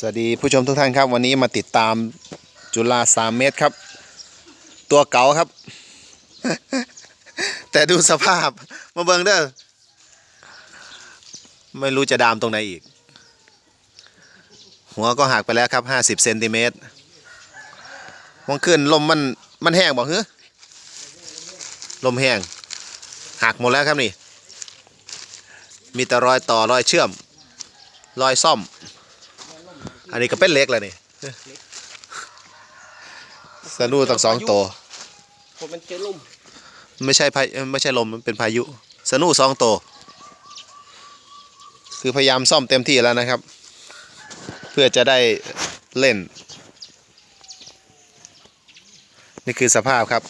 สวัสดีผู้ชมทุกท่านครับ วันนี้มาติดตามจุฬาสามเมตรครับ ตัวเก๋าครับ แต่ดูสภาพมาเบิงเด้อไม่รู้จะดามตรงไหนอีก หัวก็หักไปแล้วครับ50เซนติเมตรมองขึ้นลมมันมันแห้งบอกเฮ้ลมแห้งหักหมดแล้วครับนี่ มีแต่รอยต่อรอยเชื่อม รอยซ่อม อันนี้ก็เป็นเล็กแล้วนี่สนูตั้งสองตัวผมมันเจอลมไม่ใช่พาไม่ใช่ลมมันเป็นพายุ สนูสองตัวคือพยายามซ่อมเต็มที่แล้วนะครับ เพื่อจะได้เล่น นี่คือสภาพครับ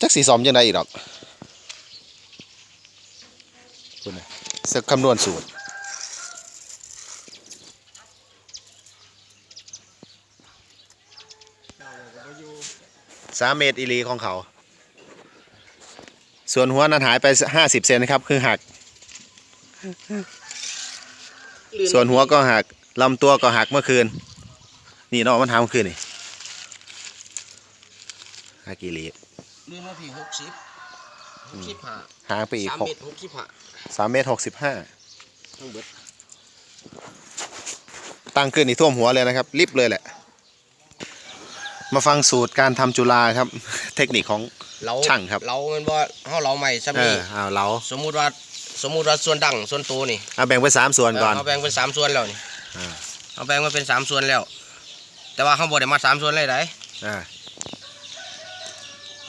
จักสีซ้อมยังไงอีกดอกคุณนะสักคำนวณสูตร สามเมตรอีหลีของเขา ส่วนหัวนั้นหายไปห้าสิบเซนนะครับ คือหัก ส่วนหัวก็หักลำตัวก็หักเมื่อคืน นี่เนาะมันหาเมื่อคืนนี่หักอีหลีเลื่อนมาพี่หกสิบหกสิบห้าหางไปอีกสามหกเมตรหกสิบห้าสามเมตรหกสิบห้าทั้งเบิดตั้งขึ้นนี่ท่วมหัวเลยนะครับ ริบเลยแหละ มาฟังสูตรการทำจุฬาครับ เทคนิคของ เราช่างครับ เรามันบ่เฮาเราใหม่ซ้ำเอนี่อเอาเราสมมุติว่าสมมุติว่าส่วนดังส่วนโตนี่เอาแบ่งเป็นสามส่วนก่อนเาแบ่งเป็นสามส่วนแล้วนี่อ่า เอาแบ่งมาเป็นสามส่วนแล้ว แต่ว่าเฮาบ่ได้มาสามส่วนเลยได้อ่า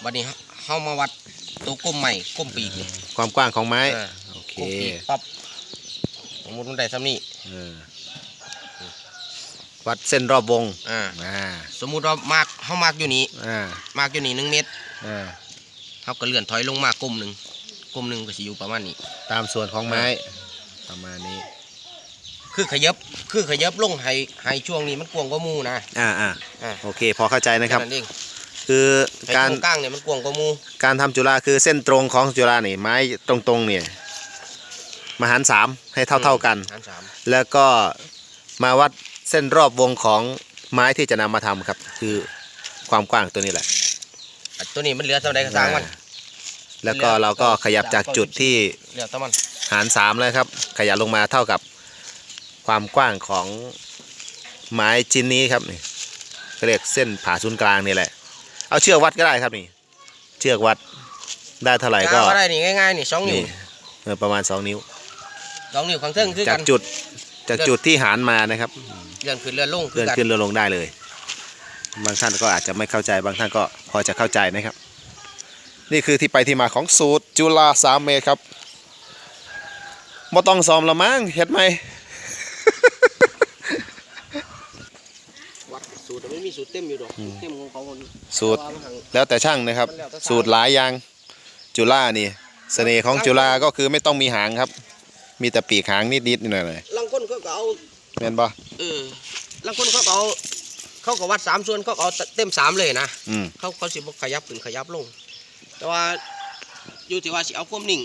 บัดนี้เฮามาวัดตัวก้มใหม่ก้มปีกนี่ความกว้างของไม้เออโอเคก้มปีกปั๊บสมมุติมันได้ซ้ำนี่เออ วัดเส้นรอบวงอ่าอ่าสมมุติว่ามาร์กเฮามาร์กอยู่นี่อ่ามาร์กอยู่นี่หนึ่งเมตรอ่าเฮาก็เลื่อนถอยลงมากลมหนึ่งกลมหนึ่งก็สิอยู่ประมาณนี้ ตามส่วนของไม้ ประมาณนี้ คือขยับคือขยับลงให้ให้ช่วงนี้มันกวางกว่าหมูนะ อ่าอ่าอ่า โอเค พอเข้าใจนะครับ แนั่นเองคือให้การตรงกลางเนี่ยมันกวางกว่าหมูการทำจุฬาคือเส้นตรงของจุฬานี่ไม้ตรงๆเนี่ยมาหารสามให้เท่าๆกัน หารสามแล้วก็มาวัด เส้นรอบวงของไม้ที่จะนำมาทำครับ คือความกว้างตัวนี้แหละ อะตัวนี้มันเหลือเท่าใดก็สร้างมัน แล้วก็เราก็ขยับจากจุดที่เหลือเท่ามันหารสามเลยครับ ขยับลงมาเท่ากับความกว้างของไม้ชิ้นนี้ครับนี่เขาเรียกเส้นผ่าศูนย์กลางนี่แหละ เอาเชือกวัดก็ได้ครับนี่ เชือกวัดได้เท่าไหร่ก็ก็ได้นี่ง่ายๆนี่สองนิ้วนี่เออประมาณ2นิ้วสองนิ้วข้างเทิงคือจากักนจุด จากจุดที่หารมานะครับเลื่อนขึ้นเลื่อนลงคืเลื่ออนกันขึ้นเลื่อนลงได้เลย บางท่านก็อาจจะไม่เข้าใจบางท่านก็พอจะเข้าใจนะครับ นี่คือที่ไปที่มาของสูตรจุฬาสามเมตรครับบ่ต้องซ้อมละมั้งเฮ็ดไหมวัดสูตรไม่มีสูตรเต็มอยู่ดอกเต็มของเขาคนสูตรแต่ว่ามันหังแล้วแต่ช่างนะครับ สูตรหลายอย่างจุฬานี่ เสน่ห์ของจุฬาก็คือไม่ต้องมีหางครับ มีแต่ปีกหางนิดๆหน่อยลังคนเขา ก็เอาๆแม่นบ่เออลังคนเขาก็เอาเขาก็วัดสามส่วนเขาก็เอาเต็มสามเลยนะอืมเขาเขาสิบขยับขึ้นขยับลง แต่ว่าอยู่ที่ว่าสิเอาความนิ่ง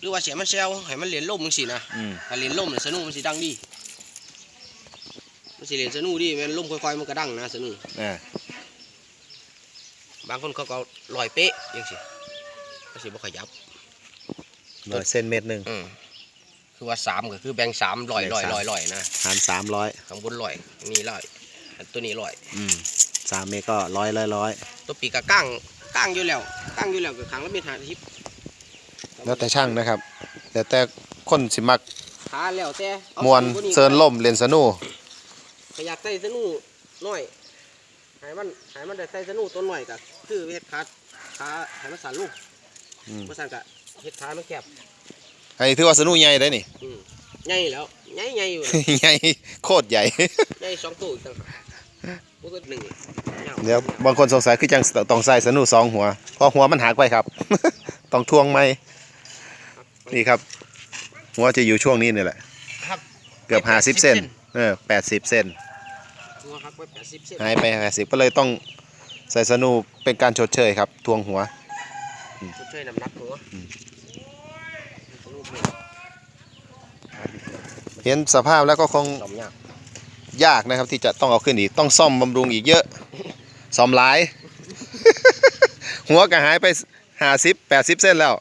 หรือว่าเสียมันแซวให้มันเรียนล่มมึงสินะอืมถ้าเรียนล่มเนี่ยสนุกมันสิดังดีมันสิเรียนสนุกดีแมันล่มค่อยๆมันก็ดังนะสนุกอ่าบางคนเขาก็เอาลอยเป๊ะยังสิมันสิบ่ขยับ ร้อยเส้นเม็ดหนึ่ง อืม คือว่าสามก็คือแบ่งสามลอยลอยลอยลอยนะหารสามร้อยข้างบนลอยนี่ลอยอันตัวนี้ลอยอืมสามเมตรก็ร้อยร้อยร้อยตัวปีกก็ก้างก้างอยู่แล้วก้างอยู่แล้วก็ขังแล้วมีหาทิพย์แล้วแต่ช่างนะครับแต่แต่คนสิมักหาแล้วแต่เอามวนตัวเซินล่มเล่นสนูขยักใส่สนูน้อยใหายมันใหายมันได้ใส่สนูต้นหน่อยก็คือเฮ็ดขาขาให้มันสั่นลูกอืมมันสั่นก็เฮ็ดขามันแคบ อันนี้ถือว่าสนูใหญ่ได้นี่อืมใหญ่แล้วใหญ่ใหญ่อยู่ใหญ่โคตรใหญ่ ใหญ่สองตัวอีกต่างหากปกติหนึ่งยาวเดี๋ยวบางคนสงสัยคือจังต้องใส่สนูสองหัวเพราะหัวมันหักไปครับ ต้องทวงไหมนี่ครับ หัวจะอยู่ช่วงนี้นี่แหละ ครับเกือบห้าสิบเซนเออแปดสิบเซนหัวหักไปแปดสิบเซนหายไปห้าสิบก็เลยต้องใส่สนูเป็นการชดเชยครับ ทวงหัวชดช่วยน้ำหนักหัวอืมสนุก เลยโอเคเห็นสภาพแล้วก็คงซ่อมยากยากนะครับที่จะต้องเอาขึ้นอีก ต้องซ่อมบำรุงอีกเยอะ ซ่อมหลาย หัวก็หายไปห้าสิบแปดสิบเส้นแล้ว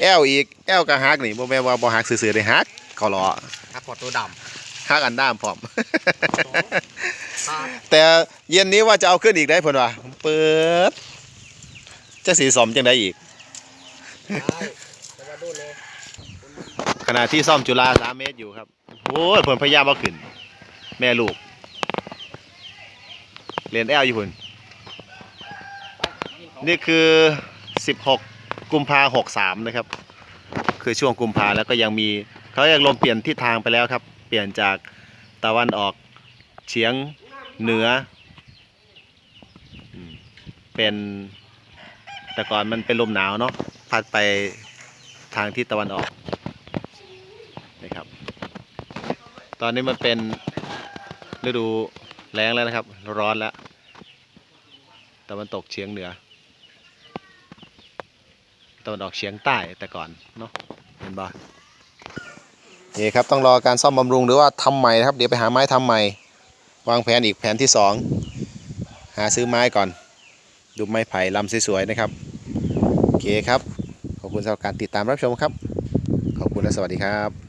แอลอีก แอลก็หักนี่บ่แม่นว่าบ่หักซื่อๆได้หักเขาล้อหักกอดตัวดหักอันด้ามพร้อมำหักแต่เย็นนี้ว่าจะเอาขึ้นอีกได้เพิ่นว่าเปิดจะสีสมจังไดอีก ได้จะมาดูเลย ข ณะที่ซ่อมจุฬาสามเมตรอยู่ครับโอ้ยเพิ่นพยายามเอาขึ้น แม่ลูกเรียนแอลอยู่พุ่นนี่คือ 16 กุมภาหกสามนะครับ คือช่วงกุมภาแล้วก็ยังมีเขายังลมเปลี่ยนทิศทางไปแล้วครับ เปลี่ยนจากตะวันออกเฉียงเหนือ เป็นแต่ก่อนมันเป็นลมหนาวเนาะพัดไปทางทิศตะวันออกนะครับ ต อนนี้มันเป็นฤดูแล้งแล้วนะครับ ร้อนแล้วตะวันตกเฉียงเหนือตะวันออกเฉียงใต้แต่ก่อนเนาะเห็นบ่นี่ครับต้องรอการซ่อมบำรุงหรือว่าทำใหม่นะครับ เดี๋ยวไปหาไม้ทำใหม่ วางแผนอีกแผนที่สองหาซื้อไม้ก่อน ดูไม้ไผ่ลำสวยๆนะครับโอเคครับ ขอบคุณสำหรับการติดตามรับชมครับ ขอบคุณและสวัสดีครับ